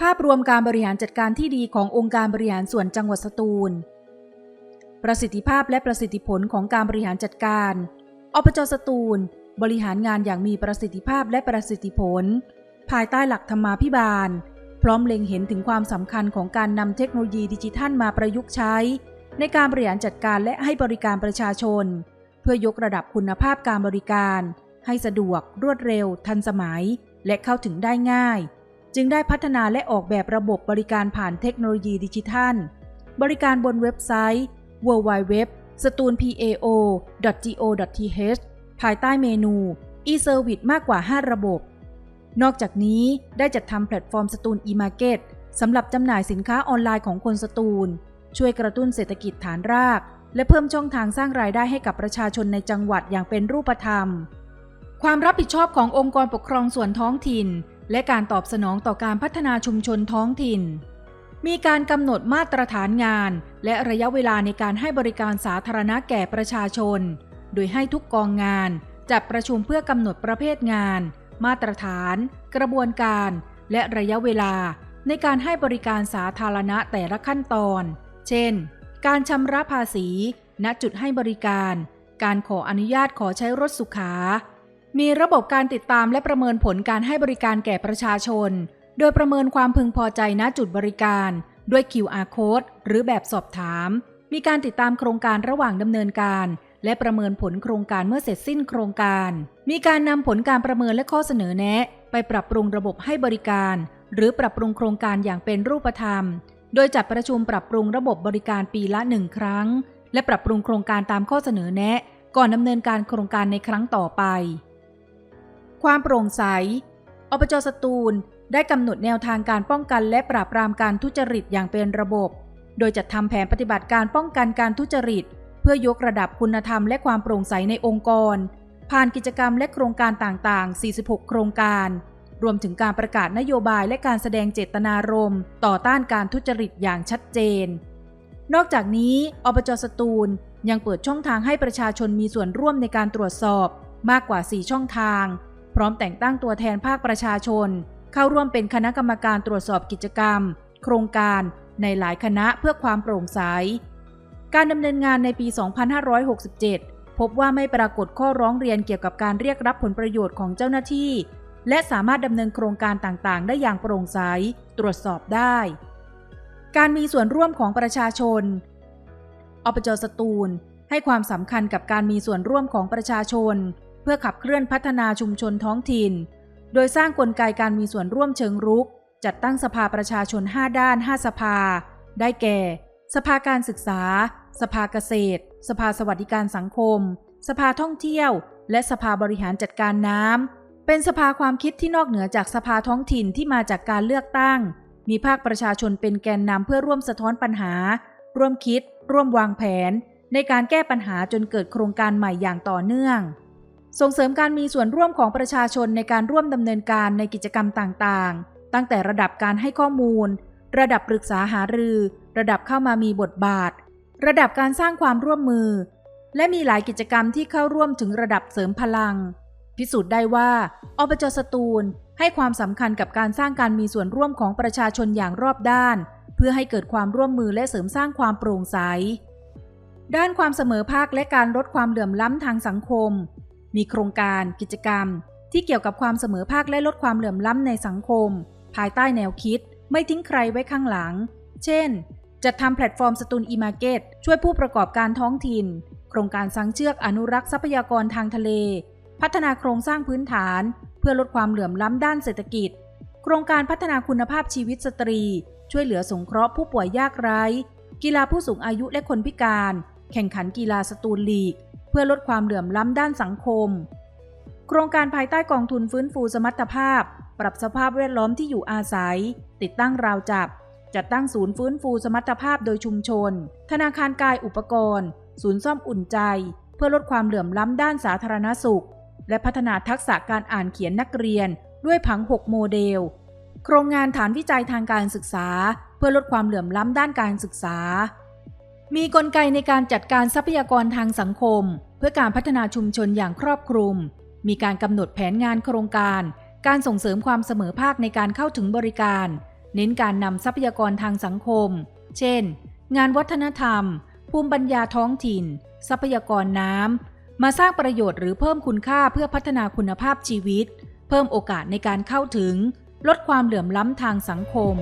ภาพรวมการบริหารจัดการที่ดีขององค์การบริหารส่วนจังหวัดสตูล ประสิทธิภาพและประสิทธิผลของการบริหารจัดการอบจสตูล บริหารงานอย่างมีประสิทธิภาพและประสิทธิผล ภายใต้หลักธรรมาภิบาล พร้อมเล็งเห็นถึงความสำคัญของการนำเทคโนโลยีดิจิทัลมาประยุกต์ใช้ ในการบริหารจัดการและให้บริการประชาชน เพื่อยกระดับคุณภาพการบริการ ให้สะดวก รวดเร็ว ทันสมัย และเข้าถึงได้ง่าย จึงได้พัฒนาและออกแบบระบบบริการผ่านเทคโนโลยีดิจิทัล บริการบนเว็บไซต์ www s t o o n p a o go th ภายใต้เมนู e-service มากกว่า 5 ระบบ นอกจากนี้ได้จัดทำแพลตฟอร์มสตูล e-market สำหรับจำหน่ายสินค้าออนไลน์ของคนสตูล ช่วยกระตุ้นเศรษฐกิจฐานราก และเพิ่มช่องทางสร้างรายได้ให้กับประชาชนในจังหวัดอย่างเป็นรูปธรรม ความรับผิดชอบขององค์กรปกครองส่วนท้องถิ่น และการตอบสนองต่อการพัฒนาชุมชนท้องถิ่น มีการกำหนดมาตรฐานงาน และระยะเวลาในการให้บริการสาธารณะแก่ประชาชน โดยให้ทุกกองงาน จัดประชุมเพื่อกำหนดประเภทงาน มาตรฐาน กระบวนการ และระยะเวลา ในการให้บริการสาธารณะแต่ละขั้นตอน เช่น การชำระภาษี ณ จุดให้บริการ การขออนุญาตขอใช้รถสุขา มีระบบการติดตามและประเมินผลการให้บริการแก่ประชาชน โดยประเมินความพึงพอใจณจุดบริการ ด้วย QR code หรือแบบสอบถาม มีการติดตามโครงการระหว่างดำเนินการ และประเมินผลโครงการเมื่อเสร็จสิ้นโครงการ มีการนำผลการประเมินและข้อเสนอแนะ ไปปรับปรุงระบบให้บริการ หรือปรับปรุงโครงการอย่างเป็นรูปธรรม โดยจัดประชุมปรับปรุงระบบบริการปีละหนึ่งครั้ง และปรับปรุงโครงการตามข้อเสนอแนะ ก่อนดำเนินการโครงการในครั้งต่อไป ความโปร่งใส อบจสตูลได้กำหนดแนวทางการป้องกันและปราบปรามการทุจริตอย่างเป็นระบบ โดยจัดทำแผนปฏิบัติการป้องกันการทุจริต เพื่อยกระดับคุณธรรมและความโปร่งใสในองค์กร ผ่านกิจกรรมและโครงการต่างๆ 46 โครงการ รวมถึงการประกาศนโยบายและการแสดงเจตนารมณ์ ต่อต้านการทุจริตอย่างชัดเจน นอกจากนี้ อบจสตูลยังเปิดช่องทางให้ประชาชนมีส่วนร่วมในการตรวจสอบมากกว่า 4 ช่องทาง พร้อมแต่งตั้งตัวแทนภาคประชาชน เข้าร่วมเป็นคณะกรรมการตรวจสอบกิจกรรม โครงการในหลายคณะเพื่อความโปร่งใส การดำเนินงานในปี 2567 พบว่าไม่ปรากฏข้อร้องเรียนเกี่ยวกับการเรียกรับผลประโยชน์ของเจ้าหน้าที่ และสามารถดำเนินโครงการต่างๆ ได้อย่างโปร่งใส ตรวจสอบได้ การมีส่วนร่วมของประชาชนอบจสตูล ให้ความสำคัญกับการมีส่วนร่วมของประชาชน เพื่อขับเคลื่อนพัฒนาชุมชนท้องถิ่น โดยสร้างกลไกการมีส่วนร่วมเชิงรุก จัดตั้งสภาประชาชน 5 ด้าน 5 สภา ได้แก่ สภาการศึกษา สภาเกษตร สภาสวัสดิการสังคม สภาท่องเที่ยว และสภาบริหารจัดการน้ำ เป็นสภาความคิดที่นอกเหนือจากสภาท้องถิ่นที่มาจากการเลือกตั้ง มีภาคประชาชนเป็นแกนนำเพื่อร่วมสะท้อนปัญหา ร่วมคิด ร่วมวางแผน ในการแก้ปัญหาจนเกิดโครงการใหม่อย่างต่อเนื่อง ส่งเสริมการมีส่วนร่วมของประชาชนในการร่วมดำเนินการในกิจกรรมต่างๆ ตั้งแต่ระดับการให้ข้อมูล ระดับปรึกษาหารือ ระดับเข้ามามีบทบาท ระดับการสร้างความร่วมมือ และมีหลายกิจกรรมที่เข้าร่วมถึงระดับเสริมพลัง พิสูจน์ได้ว่าอบจสตูลให้ความสำคัญกับการสร้างการมีส่วนร่วมของประชาชนอย่างรอบด้าน เพื่อให้เกิดความร่วมมือและเสริมสร้างความโปร่งใส ด้านความเสมอภาคและการลดความเหลื่อมล้ำทางสังคม มีโครงการกิจกรรม ที่เกี่ยวกับความเสมอภาคและลดความเหลื่อมล้ำในสังคม ภายใต้แนวคิด ไม่ทิ้งใครไว้ข้างหลัง เช่น จัดทำแพลตฟอร์มสตูลอีมาร์เก็ตช่วยผู้ประกอบการท้องถิ่น โครงการสังเชือกอนุรักษ์ทรัพยากรทางทะเล พัฒนาโครงสร้างพื้นฐาน เพื่อลดความเหลื่อมล้ำด้านเศรษฐกิจ โครงการพัฒนาคุณภาพชีวิตสตรี ช่วยเหลือสงเคราะห์ผู้ป่วยยากไร้ กีฬาผู้สูงอายุและคนพิการ แข่งขันกีฬาสตูลลีก เพื่อลดความเหลื่อมล้ำด้านสังคม โครงการภายใต้กองทุนฟื้นฟูสมรรถภาพ ปรับสภาพแวดล้อมที่อยู่อาศัย ติดตั้งราวจับ จัดตั้งศูนย์ฟื้นฟูสมรรถภาพโดยชุมชน ธนาคารกายอุปกรณ์ ศูนย์ซ่อมอุ่นใจ เพื่อลดความเหลื่อมล้ำด้านสาธารณสุข และพัฒนาทักษะการอ่านเขียนนักเรียน ด้วยผัง 6 โมเดล โครงงานฐานวิจัยทางการศึกษา เพื่อลดความเหลื่อมล้ำด้านการศึกษา มีกลไกในการจัดการทรัพยากรทางสังคม เพื่อการพัฒนาชุมชนอย่างครอบคลุม มีการกำหนดแผนงานโครงการ การส่งเสริมความเสมอภาคในการเข้าถึงบริการ เน้นการนำทรัพยากรทางสังคม เช่น งานวัฒนธรรม ภูมิปัญญาท้องถิ่น ทรัพยากรน้ำ มาสร้างประโยชน์หรือเพิ่มคุณค่าเพื่อพัฒนาคุณภาพชีวิต เพิ่มโอกาสในการเข้าถึง ลดความเหลื่อมล้ำทางสังคม